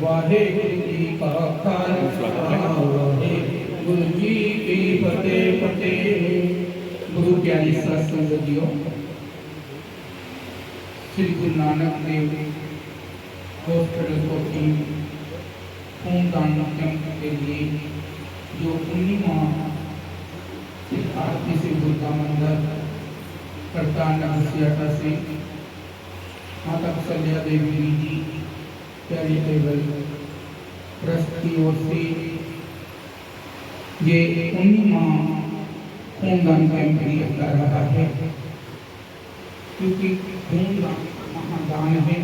वाहे गुरु जी का वाहे गुरु जी की फतेह फतेह। गुरु प्यारे सत्संग जियो श्री गुरु नानक देव जी हॉस्पिटल को की खून दान कैंप के लिए जो पूर्णिमा आरती से दुर्गा मंदिर करतान नगसियाटा से माता कौशल्या देवी जी चैरिटेबल ट्रस्ट की ओर से ये उन्नीवा खूनदान कैंप लिया जा रहा है। क्योंकि खूनदान महादान है,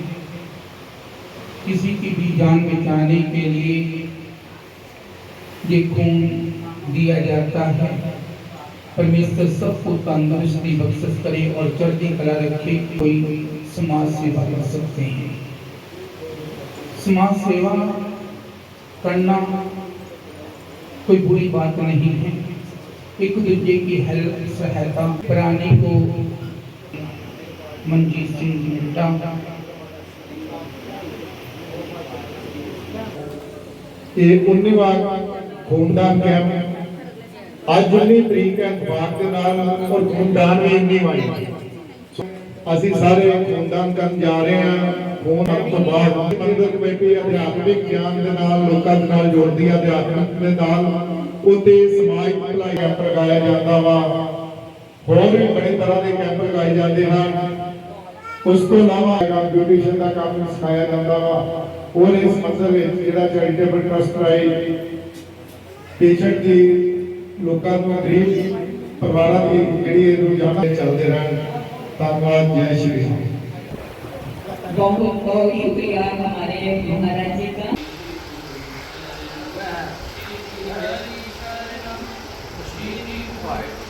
किसी की भी जान बचाने के लिए ये खून दिया जाता है। परमेश्वर सबको तंदुरुस्ती बख्शिश करे और चढ़ती कला रखे, कोई समाज सेवा कर सकते हैं। समाज सेवा करना कोई बुरी बात नहीं है एक दूसरे की हेल्प सहायता प्राणी को मंजीत सिंह मिंटा ਇਹ 19ਵਾਂ ਖੂਨਦਾਨ ਕੈਂਪ ਅੱਜ 19 ਤਰੀਕ ਹੈ ਇਤਵਾਰ ਦੇ ਨਾਲ ਔਰ ਖੂਨਦਾਨ ਵੀ 19ਵਾਂ ਹੈ ਅਸੀਂ ਸਾਰੇ ਖੂਨਦਾਨ ਕਰਨ ਜਾ ਰਹੇ ਹਾਂ। ਖੂਨ ਤੋਂ ਬਾਅਦ ਮੰਦਰ ਕਮੇਟੀ ਅਧਿਆਤਮਿਕ ਗਿਆਨ ਦੇ ਨਾਲ, ਲੋਕਾਂ ਦੇ ਨਾਲ ਜੋੜਦੀ ਹੈ ਅਧਿਆਤਮਿਕ ਦੇ ਨਾਲ। ਉਤੇ ਸਮਾਜ ਭਲਾਈ ਕੈਂਪ ਲਗਾਇਆ ਜਾਂਦਾ ਵਾ। ਹੋਰ ਵੀ ਬੜੇ ਤਰ੍ਹਾਂ ਦੇ ਕੈਂਪ ਲਗਾਏ ਜਾਂਦੇ ਹਨ। ਉਸ ਤੋਂ ਇਲਾਵਾ ਕੰਪਿਊਟੇਸ਼ਨ ਦਾ ਕੰਮ ਸਿਖਾਇਆ ਜਾਂਦਾ ਵਾ। ਔਰ ਇਸ ਮੰਜ਼ਰ ਵਿੱਚ ਜਿਹੜਾ ਚੈਰੀਟੇਬਲ ਟਰਸਟ ਰਾਈ ਪੇਸ਼ੈਂਟ ਦੀ ਲੋਕਾਂ ਨੂੰ ਗਰੀਬ ਪਰਿਵਾਰਾਂ ਦੀ ਜਿਹੜੀ ਇਹ ਰੋਜ਼ਾਨਾ ਚੱਲਦੇ ਰਹਿਣ। धन्यवाद जय श्री राम बहुत बहुत शुक्रिया हमारे महाराज जी का Right.